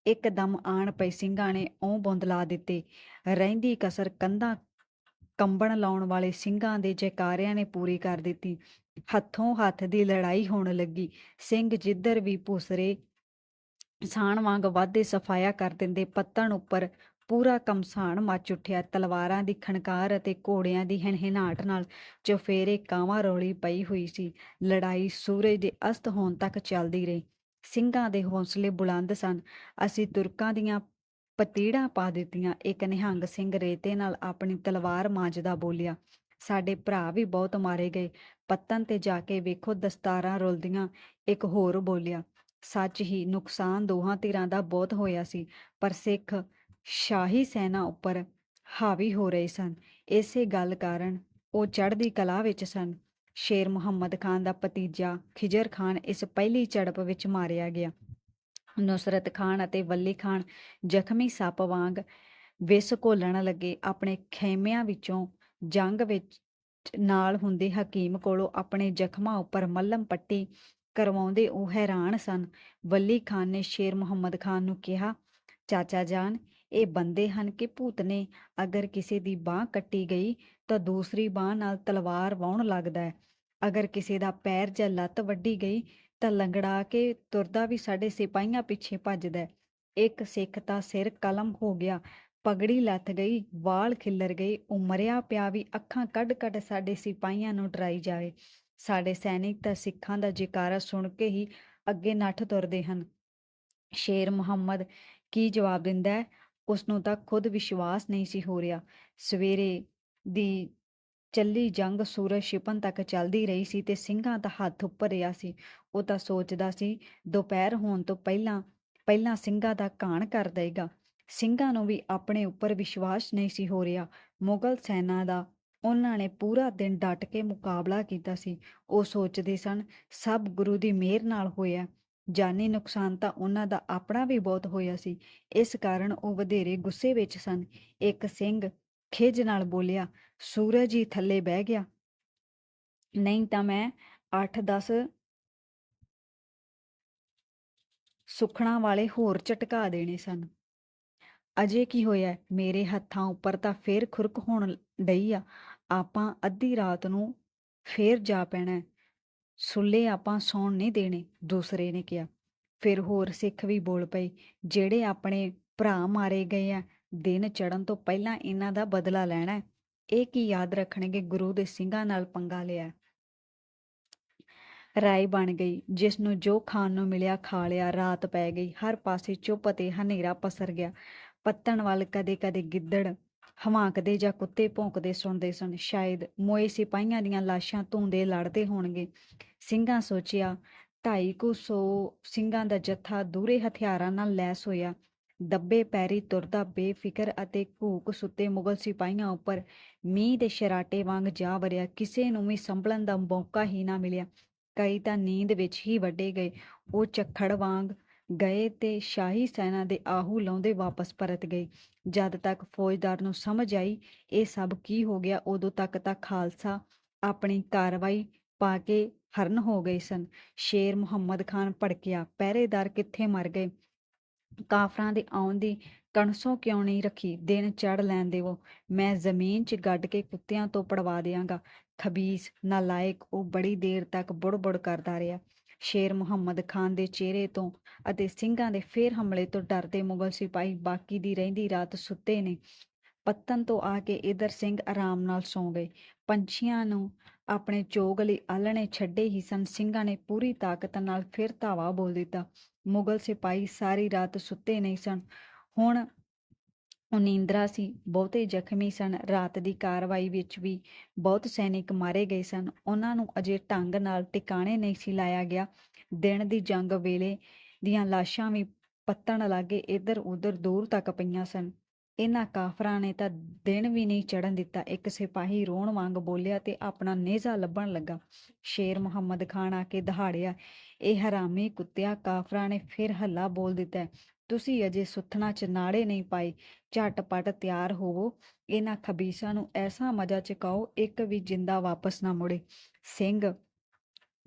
ਇੱਕਦਮ ਆਣ ਪਈ ਸਿੰਘਾਂ ਨੇ ਉਹ ਬੁੰਦਲਾ ਦਿੱਤੇ। ਰਹਿੰਦੀ ਕਸਰ ਕੰਧਾਂ ਕੰਬਣ ਲਾਉਣ ਵਾਲੇ ਸਿੰਘਾਂ ਦੇ ਜੈਕਾਰਿਆਂ ਨੇ ਪੂਰੀ ਕਰ ਦਿੱਤੀ। ਹੱਥੋਂ ਹੱਥ ਦੀ ਲੜਾਈ ਹੋਣ ਲੱਗੀ। ਸਿੰਘ ਜਿੱਧਰ ਵੀ ਪੁਸਰੇ ਸਾਣ ਵਾਂਗ ਵਾਧੇ ਸਫਾਇਆ ਕਰ ਦਿੰਦੇ, ਪੱਤਣ ਉੱਪਰ ਪੂਰਾ ਕਮਸਾਨ ਮੱਚ ਉੱਠਿਆ। ਤਲਵਾਰਾਂ ਦੀ ਖਣਕਾਰ ਅਤੇ ਘੋੜਿਆਂ ਦੀ ਹਣਹਿਨਾਟ ਨਾਲ ਚਫੇਰੇ ਕਾਵਾਂ ਰੌਲੀ ਪਈ ਹੋਈ ਸੀ। ਲੜਾਈ ਸੂਰਜ ਦੇ ਅਸਤ ਹੋਣ ਤੱਕ ਚੱਲਦੀ ਰਹੀ। ਸਿੰਘਾਂ ਦੇ ਹੌਸਲੇ ਬੁਲੰਦ ਸਨ। ਅਸੀਂ ਤੁਰਕਾਂ ਦੀਆਂ ਪਤੀੜਾਂ ਪਾ ਦਿੱਤੀਆਂ। ਇੱਕ ਨਿਹੰਗ ਸਿੰਘ ਰੇਤੇ ਨਾਲ ਆਪਣੀ ਤਲਵਾਰ ਮਾਂਜਦਾ ਬੋਲਿਆ, ਸਾਡੇ ਭਰਾ ਵੀ ਬਹੁਤ ਮਾਰੇ ਗਏ। ਪੱਤਨ ਤੇ ਜਾ ਕੇ ਵੇਖੋ ਦਸਤਾਰਾਂ ਰੁਲਦੀਆਂ ਇੱਕ ਹੋਰ ਬੋਲਿਆ, ਸੱਚ ਹੀ ਨੁਕਸਾਨ ਦੋਹਾਂ ਧਿਰਾਂ ਦਾ ਬਹੁਤ ਹੋਇਆ ਸੀ, ਪਰ ਸਿੱਖ ਸ਼ਾਹੀ ਸੈਨਾ ਉੱਪਰ ਹਾਵੀ ਹੋ ਰਹੇ ਸਨ। ਇਸੇ ਗੱਲ ਕਾਰਨ ਉਹ ਚੜ੍ਹਦੀ ਕਲਾ ਵਿੱਚ ਸਨ। ਸ਼ੇਰ ਮੁਹੰਮਦ ਖਾਨ ਦਾ ਭਤੀਜਾ ਖਿਜਰ ਖਾਨ ਇਸ ਪਹਿਲੀ ਝੜਪ ਵਿੱਚ ਮਾਰਿਆ ਗਿਆ। ਨੁਸਰਤ ਖਾਨ ਅਤੇ ਵੱਲੀ ਖਾਨ ਜ਼ਖਮੀ ਸੱਪ ਵਾਂਗ ਵਿਸ ਘੋਲਣ ਲੱਗੇ। ਆਪਣੇ ਖੇਮਿਆਂ ਵਿੱਚੋਂ ਜੰਗ ਵਿੱਚ ਨਾਲ ਹੁੰਦੇ ਹਕੀਮ ਕੋਲੋਂ ਆਪਣੇ ਜ਼ਖਮਾਂ ਉੱਪਰ ਮੱਲਮ ਪੱਟੀ ਕਰਵਾਉਂਦੇ ਉਹ ਹੈਰਾਨ ਸਨ। ਵੱਲੀ ਖਾਨ ਨੇ ਸ਼ੇਰ ਮੁਹੰਮਦ ਖਾਨ ਨੂੰ ਕਿਹਾ, ਚਾਚਾ ਜਾਨ ਇਹ ਬੰਦੇ ਹਨ ਕਿ ਭੂਤ ਨੇ ਅਗਰ ਕਿਸੇ ਦੀ ਬਾਹ ਕੱਟੀ ਗਈ ਤਾਂ ਦੂਸਰੀ ਬਾਹ ਨਾਲ ਤਲਵਾਰ ਵਾਉਣ ਲੱਗਦਾ ਹੈ। ਅਗਰ ਕਿਸੇ ਦਾ ਪੈਰ ਜਾਂ ਲੱਤ ਵੱਢੀ ਗਈ ਤਾਂ ਲੰਗੜਾ ਕੇ ਤੁਰਦਾ ਵੀ ਸਾਡੇ ਸਿਪਾਹੀਆਂ ਪਿੱਛੇ ਭੱਜਦਾ ਹੈ। ਇੱਕ ਸਿੱਖ ਤਾਂ ਸਿਰ ਕਲਮ ਹੋ ਗਿਆ, ਪਗੜੀ ਲੱਥ ਗਈ, ਵਾਲ ਖਿੱਲਰ ਗਏ ਉਹ ਮਰਿਆ ਪਿਆ ਵੀ ਅੱਖਾਂ ਕੱਢ-ਕੱਢ ਸਾਡੇ ਸਿਪਾਹੀਆਂ ਨੂੰ ਡਰਾਈ ਜਾਵੇ। ਸਾਡੇ ਸੈਨਿਕ ਤਾਂ ਸਿੱਖਾਂ ਦਾ ਜਿਕਾਰਾ ਸੁਣ ਕੇ ਹੀ ਅੱਗੇ ਨੱਠ ਤੁਰਦੇ ਹਨ। ਸ਼ੇਰ ਮੁਹੰਮਦ ਕੀ ਜਵਾਬ ਦਿੰਦਾ ਹੈ? ਉਸ ਨੂੰ ਤਾਂ ਖੁਦ ਵਿਸ਼ਵਾਸ ਨਹੀਂ ਸੀ ਹੋ ਰਿਹਾ। ਸਵੇਰੇ ਦੀ ਚੱਲੀ ਜੰਗ ਸੂਰਜ ਛਿਪਣ ਤੱਕ ਚੱਲਦੀ ਰਹੀ ਸੀ ਤੇ ਸਿੰਘਾਂ ਦਾ ਹੱਥ ਉੱਪਰ ਰਿਹਾ ਸੀ। ਉਹ ਤਾਂ ਸੋਚਦਾ ਸੀ, ਦੁਪਹਿਰ ਹੋਣ ਤੋਂ ਪਹਿਲਾਂ ਪਹਿਲਾਂ ਸਿੰਘਾਂ ਦਾ ਕਾਣ ਕਰ ਦੇਗਾ। ਸਿੰਘਾਂ ਨੂੰ ਵੀ ਆਪਣੇ ਉੱਪਰ ਵਿਸ਼ਵਾਸ ਨਹੀਂ ਸੀ ਹੋ ਰਿਹਾ। ਮੁਗਲ ਸੈਨਾ ਦਾ, ਉਹਨਾਂ ਨੇ ਪੂਰਾ ਦਿਨ ਡਟ ਕੇ ਮੁਕਾਬਲਾ ਕੀਤਾ ਸੀ। ਉਹ ਸੋਚਦੇ ਸਨ, ਸਭ ਗੁਰੂ ਦੀ ਮਿਹਰ ਨਾਲ ਹੋਇਆ। ਜਾਨੀ ਨੁਕਸਾਨ ਤਾਂ ਉਹਨਾਂ ਦਾ ਆਪਣਾ ਵੀ ਬਹੁਤ ਹੋਇਆ ਸੀ। ਇਸ ਕਾਰਨ ਉਹ ਵਧੇਰੇ ਗੁੱਸੇ ਵਿੱਚ ਸਨ। ਇੱਕ ਸਿੰਘ ਖਿਜ ਨਾਲ ਬੋਲਿਆ, ਸੂਰਜ ਹੀ ਥੱਲੇ ਬਹਿ ਗਿਆ। ਨਹੀਂ ਤਾਂ ਮੈਂ 8-10 ਸੁਖਣਾ ਵਾਲੇ ਹੋਰ ਝਟਕਾ ਦੇਣੇ ਸਨ। ਅਜੇ ਕੀ ਹੋਇਆ? ਮੇਰੇ ਹੱਥਾਂ ਉੱਪਰ ਤਾਂ ਫੇਰ ਖੁਰਕ ਹੋਣ ਡਈ ਆ। ਆਪਾਂ ਅੱਧੀ ਰਾਤ ਨੂੰ ਫੇਰ ਜਾ ਪੈਣਾ। ਸੁੱਲੇ ਆਪਾਂ ਸੌਣ ਨਹੀਂ ਦੇਣੇ, ਦੂਸਰੇ ਨੇ ਕਿਹਾ। ਫਿਰ ਹੋਰ ਸਿੱਖ ਵੀ ਬੋਲ ਪਏ, ਜਿਹੜੇ ਆਪਣੇ ਭਰਾ ਮਾਰੇ ਗਏ ਆ, ਦਿਨ ਚੜਨ ਤੋਂ ਪਹਿਲਾਂ ਇਹਨਾਂ ਦਾ ਬਦਲਾ ਲੈਣਾ ਇਹ ਕੀ ਯਾਦ ਰੱਖਣਗੇ ਗੁਰੂ ਦੇ ਸਿੰਘਾਂ ਨਾਲ ਪੰਗਾ ਲਿਆ? ਰਾਏ ਬਣ ਗਈ ਜਿਸ ਨੂੰ ਜੋ ਖਾਣ ਨੂੰ ਮਿਲਿਆ ਖਾ ਲਿਆ, ਰਾਤ ਪੈ ਗਈ। ਹਰ ਪਾਸੇ ਚੁੱਪ ਅਤੇ ਹਨੇਰਾ ਪਸਰ ਗਿਆ। ਪੱਤਣ ਵੱਲ ਕਦੇ-ਕਦੇ ਗਿੱਦੜ ਹਵਾਂਕਦੇ ਜਾਂ ਕੁੱਤੇ ਭੌਂਕਦੇ ਸੁਣਦੇ ਸਨ। ਸ਼ਾਇਦ ਮੋਏ ਸਿਪਾਹੀਆਂ ਦੀਆਂ ਲਾਸ਼ਾਂ ਧੂੰਦੇ ਲੜਦੇ ਹੋਣਗੇ। ਸਿੰਘਾਂ ਸੋਚਿਆ, ਢਾਈ ਕੁ ਸੌ ਸਿੰਘਾਂ ਦਾ ਜੱਥਾ ਦੂਰੇ ਹਥਿਆਰਾਂ ਨਾਲ ਲੈਸ ਹੋਇਆ। ਦੱਬੇ ਪੈਰੀ ਤੁਰਦਾ ਬੇਫਿਕਰ ਅਤੇ ਘੂਕ ਸੁੱਤੇ ਮੁਗਲ ਸਿਪਾਹੀਆਂ ਉੱਪਰ ਮੀਂਹ ਦੇ ਸ਼ਰਾਟੇ ਵਾਂਗ ਜਾ ਵਰਿਆ ਕਿਸੇ ਨੂੰ ਵੀ ਸੰਭਲਣ ਦਾ ਮੌਕਾ ਹੀ ਨਾ ਮਿਲਿਆ। ਕਈ ਤਾਂ ਨੀਂਦ ਵਿੱਚ ਹੀ ਵੱਡੇ ਗਏ। ਉਹ ਝੱਖੜ ਵਾਂਗ ਗਏ ਤੇ ਸ਼ਾਹੀ ਸੈਨਾ ਦੇ ਆਹੂ ਲਾਉਂਦੇ ਵਾਪਸ ਪਰਤ ਗਏ। ਜਦ ਤੱਕ ਫੌਜਦਾਰ ਨੂੰ ਸਮਝ ਆਈ ਇਹ ਸਭ ਕੀ ਹੋ ਗਿਆ, ਉਦੋਂ ਤੱਕ ਤਾਂ ਖਾਲਸਾ ਆਪਣੀ ਕਾਰਵਾਈ ਪਾ ਕੇ ਹਰਨ ਹੋ ਗਏ ਸਨ। ਸ਼ੇਰ ਮੁਹੰਮਦ ਖਾਨ ਭੜਕਿਆ, ਪਹਿਰੇਦਾਰ ਕਿੱਥੇ ਮਰ ਗਏ? ਕਾਫਰਾਂ ਦੇ ਆਉਣ ਦੀ ਕਣਸੋਂ ਕਿਉਂ ਨਹੀਂ ਰੱਖੀ? ਦਿਨ ਚੜ ਲੈਣ ਦੇਵੋ, ਮੈਂ ਜ਼ਮੀਨ 'ਚ ਗੱਡ ਕੇ ਕੁੱਤਿਆਂ ਤੋਂ ਪੜਵਾ ਦਿਆਂਗਾ। ਖਬੀਸ, ਨਾਲਾਇਕ, ਉਹ ਬੜੀ ਦੇਰ ਤੱਕ ਬੁੜ-ਬੁੜ ਕਰਦਾ ਰਿਹਾ। ਸ਼ੇਰ ਮੁਹੰਮਦ ਖਾਨ ਦੇ ਚਿਹਰੇ ਤੋਂ ਅਤੇ ਸਿੰਘਾਂ ਦੇ ਫੇਰ ਹਮਲੇ ਤੋਂ ਡਰਦੇ ਮੁਗਲ ਸਿਪਾਹੀ ਬਾਕੀ ਦੀ ਰਹਿੰਦੀ ਰਾਤ ਸੁੱਤੇ ਨੇ। ਪੱਤਨ ਤੋਂ ਆ ਕੇ ਇਧਰ ਸਿੰਘ ਆਰਾਮ ਨਾਲ ਸੌਂ ਗਏ। ਪੰਛੀਆਂ ਨੂੰ ਆਪਣੇ ਚੋਗ ਲਈ ਆਲਣੇ ਛੱਡੇ ਹੀ ਸਨ। ਸਿੰਘਾਂ ਨੇ ਪੂਰੀ ਤਾਕਤ ਨਾਲ ਫਿਰ ਧਾਵਾ ਬੋਲ ਦਿੱਤਾ। ਮੁਗਲ ਸਿਪਾਹੀ ਸਾਰੀ ਰਾਤ ਸੁੱਤੇ ਨਹੀਂ ਸਨ। ਹੁਣ ਉਹ ਨੀਂਦਰਾ ਸੀ, ਬਹੁਤੇ ਜ਼ਖਮੀ ਸਨ, ਰਾਤ ਦੀ ਕਾਰਵਾਈ ਵਿੱਚ ਵੀ ਬਹੁਤ ਸੈਨਿਕ ਮਾਰੇ ਗਏ ਸਨ। ਉਹਨਾਂ ਨੂੰ ਅਜੇ ਢੰਗ ਨਾਲ ਟਿਕਾਣੇ ਨਹੀਂ ਸੀ ਲਾਇਆ ਗਿਆ। ਦਿਨ ਦੀ ਜੰਗ ਵੇਲੇ ਦੀਆਂ ਲਾਸ਼ਾਂ ਵੀ ਪੱਤਣ ਲਾਗੇ ਇੱਧਰ ਉੱਧਰ ਦੂਰ ਤੱਕ ਪਈਆਂ ਸਨ। ਇਹਨਾਂ ਕਾਫਰਾਂ ਨੇ ਤਾਂ ਦਿਨ ਵੀ ਨਹੀਂ ਚੜਨ ਦਿੱਤਾ। ਇੱਕ ਸਿਪਾਹੀ ਰੋਣ ਵਾਂਗ ਬੋਲਿਆ ਤੇ ਆਪਣਾ ਨੇਜ਼ਾ ਲੱਭਣ ਲੱਗਾ। ਸ਼ੇਰ ਮੁਹੰਮਦ ਖਾਨ ਆ ਕੇ ਦਹਾੜਿਆ। ਇਹ ਹਰਾਮੀ ਕੁੱਤਿਆ ਕਾਫਰਾਂ ਨੇ ਫਿਰ ਹੱਲਾ ਬੋਲ ਦਿੱਤਾ। ਤੁਸੀਂ ਅਜੇ ਸੁੱਥਣਾ ਚ ਨਾੜੇ ਨਹੀਂ ਪਾਏ, ਝਟਪਟ ਤਿਆਰ ਹੋਵੋ। ਇਹਨਾਂ ਖਬੀਸਾਂ ਨੂੰ ਐਸਾ ਮਜ਼ਾ ਚਕਾਓ, ਇੱਕ ਵੀ ਜਿੰਦਾ ਵਾਪਸ ਨਾ ਮੁੜੇ। ਸਿੰਘ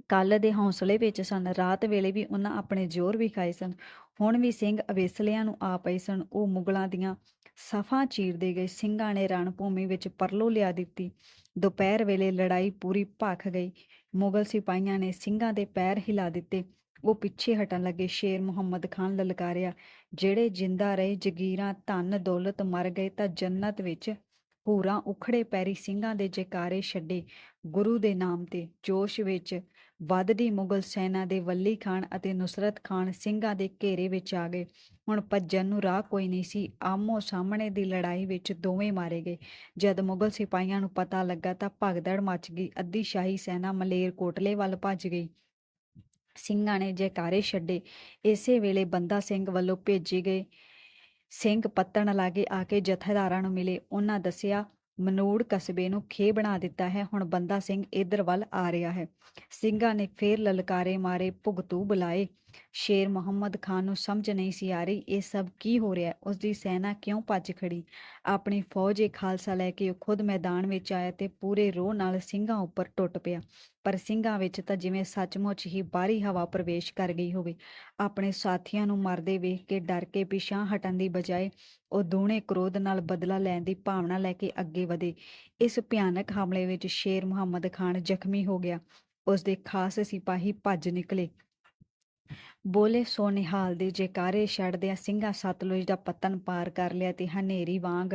ਕੱਲ ਦੇ ਹੌਸਲੇ ਵਿੱਚ ਸਨ, ਰਾਤ ਵੇਲੇ ਵੀ ਉਹਨਾਂ ਆਪਣੇ ਜ਼ੋਰ ਵਿਖਾਏ ਸਨ। ਹੁਣ ਵੀ ਸਿੰਘ ਅਵੇਸਲਿਆਂ ਨੂੰ ਆ ਪਏ ਸਨ। ਉਹ ਮੁਗਲਾਂ ਦੀਆਂ ਸਫਾਂ ਚੀਰਦੇ ਗਏ। ਸਿੰਘਾਂ ਨੇ ਰਣ ਭੂਮੀ ਵਿੱਚ ਪਰਲੋ ਲਿਆ ਦਿੱਤੀ। ਦੁਪਹਿਰ ਵੇਲੇ ਲੜਾਈ ਪੂਰੀ ਭਖ ਗਈ। ਮੁਗਲ ਸਿਪਾਹੀਆਂ ਨੇ ਸਿੰਘਾਂ ਦੇ ਪੈਰ ਹਿਲਾ ਦਿੱਤੇ। ਉਹ ਪਿੱਛੇ ਹਟਣ ਲੱਗੇ, ਸ਼ੇਰ ਮੁਹੰਮਦ ਖਾਨ ਲਲਕਾਰਿਆ, ਜਿਹੜੇ ਜਿੰਦਾ ਰਹੇ ਜਗੀਰਾਂ, ਧਨ, ਦੌਲਤ, ਮਰ ਗਏ ਤਾਂ ਜੰਨਤ ਵਿੱਚ ਹੂਰਾਂ ਉਖੜੇ ਪੈਰੀ ਸਿੰਘਾਂ ਦੇ ਜੈਕਾਰੇ ਛੱਡੇ ਗੁਰੂ ਦੇ ਨਾਮ ਤੇ। ਜੋਸ਼ ਵਿੱਚ ਵੱਧਦੀ ਮੁਗਲ ਸੈਨਾ ਦੇ ਵੱਲੀ ਖਾਨ ਅਤੇ ਨੁਸਰਤ ਖਾਨ ਸਿੰਘਾਂ ਦੇ ਘੇਰੇ ਵਿੱਚ ਆ ਗਏ। ਹੁਣ ਭੱਜਣ ਨੂੰ ਰਾਹ ਕੋਈ ਨਹੀਂ ਸੀ। ਆਮੋ ਸਾਹਮਣੇ ਦੀ ਲੜਾਈ ਵਿੱਚ ਦੋਵੇਂ ਮਾਰੇ ਗਏ। ਜਦ ਮੁਗਲ ਸਿਪਾਹੀਆਂ ਨੂੰ ਪਤਾ ਲੱਗਾ ਤਾਂ ਭਗਦੜ ਮਚ ਗਈ। ਅੱਧੀ ਸ਼ਾਹੀ ਸੈਨਾ ਮਲੇਰ ਕੋਟਲੇ ਵੱਲ ਭੱਜ ਗਈ। ਸਿੰਘਾਂ ਨੇ ਜੈਕਾਰੇ ਛੱਡੇ। ਇਸੇ ਵੇਲੇ ਬੰਦਾ ਸਿੰਘ ਵੱਲੋਂ ਭੇਜੇ ਗਏ। ਸਿੰਘ ਪੱਤਣ ਲਾਗੇ ਆ ਕੇ ਜਥੇਦਾਰਾਂ ਨੂੰ ਮਿਲੇ। ਉਹਨਾਂ ਦੱਸਿਆ, ਮਨੂੜ ਕਸਬੇ ਨੂੰ ਖੇ ਬਣਾ ਦਿੱਤਾ ਹੈ। ਹੁਣ ਬੰਦਾ ਸਿੰਘ ਇਧਰ ਵੱਲ ਆ ਰਿਹਾ ਹੈ। ਸਿੰਘਾਂ ਨੇ ਫੇਰ ਲਲਕਾਰੇ ਮਾਰੇ, ਭੁਗਤੂ ਬੁਲਾਏ। ਸ਼ੇਰ ਮੁਹੰਮਦ ਖਾਨ ਨੂੰ ਸਮਝ ਨਹੀਂ ਸੀ ਆ ਰਹੀ, ਇਹ ਸਭ ਕੀ ਹੋ ਰਿਹਾ ਹੈ? ਉਸ ਦੀ ਸੈਨਾ ਕਿਉਂ ਭੱਜ ਖੜੀ ਆਪਣੀ ਫੌਜ ਏ ਖਾਲਸਾ ਲੈ ਕੇ ਉਹ ਖੁਦ ਮੈਦਾਨ ਵਿੱਚ ਆਇਆ ਤੇ ਪੂਰੇ ਰੋਹ ਨਾਲ ਸਿੰਘਾਂ ਉੱਪਰ ਟੁੱਟ ਪਿਆ। ਪਰ ਸਿੰਘਾਂ ਵਿੱਚ ਤਾਂ ਜਿਵੇਂ ਸੱਚਮੁੱਚ ਹੀ ਬਾਹਰੀ ਹਵਾ ਪ੍ਰਵੇਸ਼ ਕਰ ਗਈ ਹੋਵੇ। ਆਪਣੇ ਸਾਥੀਆਂ ਨੂੰ ਮਰਦੇ ਵੇਖ ਕੇ ਡਰ ਕੇ ਪਿਛਾਂ ਹਟਣ ਦੀ ਬਜਾਏ ਉਹ ਦੋਨੇ ਕ੍ਰੋਧ ਨਾਲ ਬਦਲਾ ਲੈਣ ਦੀ ਭਾਵਨਾ ਲੈ ਕੇ ਅੱਗੇ ਵਧੇ। ਇਸ ਭਿਆਨਕ ਹਮਲੇ ਵਿੱਚ ਸ਼ੇਰ ਮੁਹੰਮਦ ਖਾਨ ਜ਼ਖਮੀ ਹੋ ਗਿਆ। ਉਸ ਦੇ ਖਾਸ ਸਿਪਾਹੀ ਭੱਜ ਨਿਕਲੇ। ਬੋਲੇ ਸੋ ਨਿਹਾਲ ਦੇ ਜੈਕਾਰੇ ਛੱਡਦਿਆਂ ਸਿੰਘਾਂ ਸਤਲੁਜ ਦਾ ਪਤਨ ਪਾਰ ਕਰ ਲਿਆ ਤੇ ਹਨੇਰੀ ਵਾਂਗ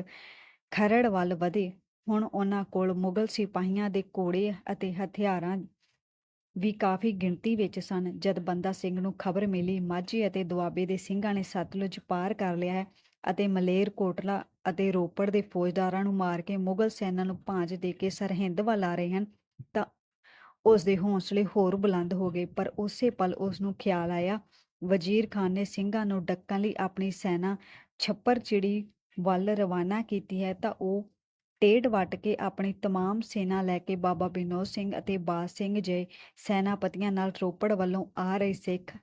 ਖਰੜ ਵੱਲ ਵਧੇ। ਹੁਣ ਉਹਨਾਂ ਕੋਲ ਮੁਗਲ ਸਿਪਾਹੀਆਂ ਦੇ ਕੋੜੇ ਅਤੇ ਹਥਿਆਰਾਂ ਵੀ ਕਾਫੀ ਗਿਣਤੀ ਵਿੱਚ ਸਨ। ਜਦ ਬੰਦਾ ਸਿੰਘ ਨੂੰ ਖਬਰ ਮਿਲੀ, ਮਾਝੀ ਅਤੇ ਦੁਆਬੇ ਦੇ ਸਿੰਘਾਂ ਨੇ ਸਤਲੁਜ ਪਾਰ ਕਰ ਲਿਆ ਹੈ ਅਤੇ ਮਲੇਰ, ਕੋਟਲਾ ਅਤੇ ਰੋਪੜ ਦੇ ਫੌਜਦਾਰਾਂ ਨੂੰ ਮਾਰ ਕੇ ਮੁਗਲ ਸੈਨਾ ਨੂੰ ਭਾਂਜ ਦੇ ਕੇ ਸਰਹਿੰਦ ਵੱਲ ਆ ਰਹੇ ਹਨ, ਤਾਂ ਉਸ ਦੇ ਹੌਸਲੇ ਹੋਰ ਬੁਲੰਦ ਹੋ ਗਏ ਪਰ ਉਸੇ ਪਲ ਉਸ ਨੂੰ ਖਿਆਲ ਆਇਆ ਵਜ਼ੀਰ ਖਾਨ ਨੇ ਸਿੰਘਾਂ ਨੂੰ ਡੱਕਣ ਲਈ ਆਪਣੀ ਸੈਨਾ ਛੱਪਰ ਚਿੜੀ ਵੱਲ ਰਵਾਨਾ ਕੀਤੀ ਹੈ ਤਾਂ ਉਹ ਟੇਢ ਵੱਟ ਕੇ ਆਪਣੀ तमाम ਸੈਨਾ ਲੈ ਕੇ ਬਾਬਾ ਬਿਨੋਦ ਸਿੰਘ ਅਤੇ ਬਾਜ ਸਿੰਘ ਜੇ ਸੈਨਾਪਤੀਆਂ ਨਾਲ ਰੋਪੜ ਵੱਲੋਂ ਆ ਰਹੇ ਸਿੱਖ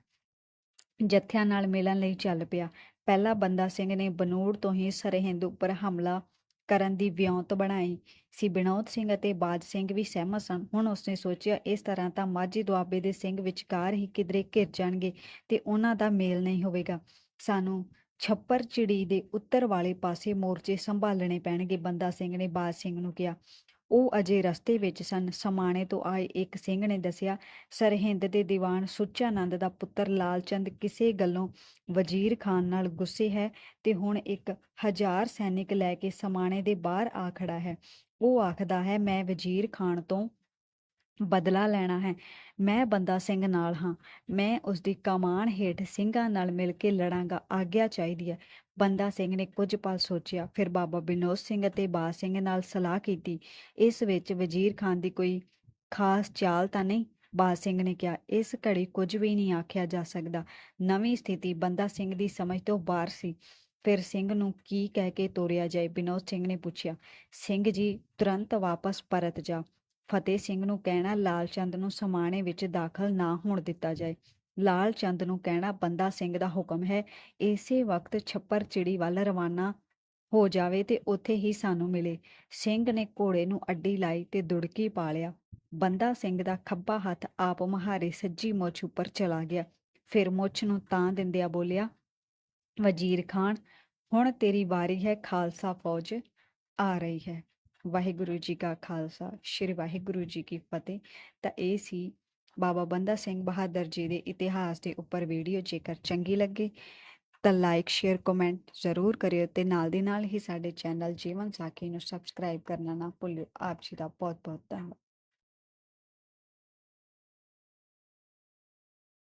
ਜਥਿਆਂ ਨਾਲ ਮਿਲਣ ਲਈ ਚੱਲ ਪਿਆ ਪਹਿਲਾ ਬੰਦਾ ਸਿੰਘ ਨੇ ਬਨੂੜ ਤੋਂ ਹੀ ਸਰਹਿੰਦ ਉੱਪਰ ਹਮਲਾ ਕਰਨ ਦੀ ਵਿਉਂਤ ਬਣਾਈ। ਸੀ ਬਿਨੋਦ ਸਿੰਘ ਅਤੇ ਬਾਜ ਸਿੰਘ ਵੀ ਸਹਿਮਤ ਸਨ। ਹੁਣ ਉਸਨੇ ਸੋਚਿਆ, ਇਸ ਤਰ੍ਹਾਂ ਤਾਂ ਮਾਝੀ ਦੁਆਬੇ ਦੇ ਸਿੰਘ ਵਿਚਕਾਰ ਹੀ ਕਿਧਰੇ ਘਿਰ ਜਾਣਗੇ ਤੇ ਉਹਨਾਂ ਦਾ ਮੇਲ ਨਹੀਂ ਹੋਵੇਗਾ। ਸਾਨੂੰ ਛੱਪਰ ਚਿੜੀ ਦੇ ਉੱਤਰ ਵਾਲੇ ਪਾਸੇ ਮੋਰਚੇ ਸੰਭਾਲਣੇ ਪੈਣਗੇ, ਬੰਦਾ ਸਿੰਘ ਨੇ ਬਾਜ ਸਿੰਘ ਨੂੰ ਕਿਹਾ। ਉਹ ਅਜੇ ਰਸਤੇ ਵਿੱਚ ਸਨ। ਸਮਾਣੇ ਤੋਂ ਆਏ ਇੱਕ ਸਿੰਘ ਨੇ ਦੱਸਿਆ ਸਰਹਿੰਦ ਦੇ ਦੀਵਾਨ ਸੁੱਚਾ ਨੰਦ ਦਾ ਪੁੱਤਰ ਲਾਲਚੰਦ ਕਿਸੇ ਗੱਲੋਂ ਵਜ਼ੀਰ ਖਾਨ ਨਾਲ ਗੁੱਸੇ ਹੈ ਤੇ ਹੁਣ ਇੱਕ ਹਜ਼ਾਰ ਸੈਨਿਕ ਲੈ ਕੇ ਸਮਾਣੇ ਦੇ ਬਾਹਰ ਆ ਖੜਾ ਹੈ। ਉਹ ਆਖਦਾ ਹੈ, ਮੈਂ ਵਜ਼ੀਰ ਖਾਨ ਤੋਂ ਬਦਲਾ ਲੈਣਾ ਹੈ। ਮੈਂ ਬੰਦਾ ਸਿੰਘ ਨਾਲ ਹਾਂ। ਮੈਂ ਉਸ ਦੀ ਕਮਾਨ ਹੇਠ ਸਿੰਘਾਂ ਨਾਲ ਮਿਲ ਕੇ ਲੜਾਂਗਾ, ਆਗਿਆ ਚਾਹੀਦੀ ਹੈ। ਬੰਦਾ ਸਿੰਘ ਨੇ ਕੁਝ ਪਲ ਸੋਚਿਆ, ਫਿਰ ਬਾਬਾ ਬਿਨੋਦ ਸਿੰਘ ਅਤੇ ਬਾਜ ਸਿੰਘ ਨਾਲ ਸਲਾਹ ਕੀਤੀ। ਇਸ ਵਿੱਚ ਵਜ਼ੀਰ ਖਾਨ ਦੀ ਕੋਈ ਖਾਸ ਚਾਲ ਤਾਂ ਨਹੀਂ? ਬਾਜ ਸਿੰਘ ਨੇ ਕਿਹਾ, ਇਸ ਘੜੀ ਕੁਝ ਵੀ ਨਹੀਂ ਆਖਿਆ ਜਾ ਸਕਦਾ। ਨਵੀਂ ਸਥਿਤੀ ਬੰਦਾ ਸਿੰਘ ਦੀ ਸਮਝ ਤੋਂ ਬਾਹਰ ਸੀ। ਫਿਰ ਸਿੰਘ ਨੂੰ ਕੀ ਕਹਿ ਕੇ ਤੋਰਿਆ ਜਾਏ? ਵਿਨੋਦ ਸਿੰਘ ਨੇ ਪੁੱਛਿਆ, ਸਿੰਘ ਜੀ, ਤੁਰੰਤ ਵਾਪਸ ਪਰਤ ਜਾ। ਫਤਿਹ ਸਿੰਘ ਨੂੰ ਕਹਿਣਾ ਲਾਲ ਚੰਦ ਨੂੰ ਸਮਾਣੇ ਵਿੱਚ ਦਾਖਲ ਨਾ ਹੋਣ ਦਿੱਤਾ ਜਾਏ। ਲਾਲ ਚੰਦ ਨੂੰ ਕਹਿਣਾ ਬੰਦਾ ਸਿੰਘ ਦਾ ਹੁਕਮ ਹੈ। ਇਸੇ ਵਕਤ ਛੱਪਰ ਚਿੜੀ ਵੱਲ ਰਵਾਨਾ ਹੋ ਜਾਵੇ ਤੇ ਉੱਥੇ ਹੀ ਸਾਨੂੰ ਮਿਲੇ। ਸਿੰਘ ਨੇ ਘੋੜੇ ਨੂੰ ਅੱਡੀ ਲਾਈ ਤੇ ਦੁੜਕੀ ਪਾ ਲਿਆ। ਬੰਦਾ ਸਿੰਘ ਦਾ ਖੱਬਾ ਹੱਥ ਆਪ ਮਹਾਰੇ ਸੱਜੀ ਮੁੱਛ ਉੱਪਰ ਚਲਾ ਗਿਆ। ਫਿਰ ਮੁੱਛ ਨੂੰ ਤਾਂ ਦਿੰਦਿਆਂ ਬੋਲਿਆ, ਵਜ਼ੀਰ ਖਾਨ, ਹੁਣ ਤੇਰੀ ਵਾਰੀ ਹੈ, ਖਾਲਸਾ ਫੌਜ ਆ ਰਹੀ ਹੈ। ਵਾਹਿਗੁਰੂ ਜੀ ਕਾ ਖਾਲਸਾ, ਸ੍ਰੀ ਵਾਹਿਗੁਰੂ ਜੀ ਕੀ ਫਤਿਹ। ਤਾਂ ਇਹ ਸੀ ਬਾਬਾ ਬੰਦਾ ਸਿੰਘ ਬਹਾਦਰ ਜੀ ਦੇ ਇਤਿਹਾਸ ਦੇ ਉੱਪਰ ਵੀਡੀਓ। ਜੇਕਰ ਚੰਗੀ ਲੱਗੇ ਤਾਂ ਲਾਈਕ, ਸ਼ੇਅਰ, ਕਮੈਂਟ ਜ਼ਰੂਰ ਕਰਿਓ ਤੇ ਨਾਲ ਦੀ ਨਾਲ ਹੀ ਸਾਡੇ ਚੈਨਲ ਜੀਵਨ ਸਾਖੀ ਨੂੰ ਸਬਸਕ੍ਰਾਈਬ ਕਰਨਾ ਨਾ ਭੁੱਲਿਓ। ਆਪ ਜੀ ਦਾ ਬਹੁਤ ਬਹੁਤ ਧੰਨਵਾਦ।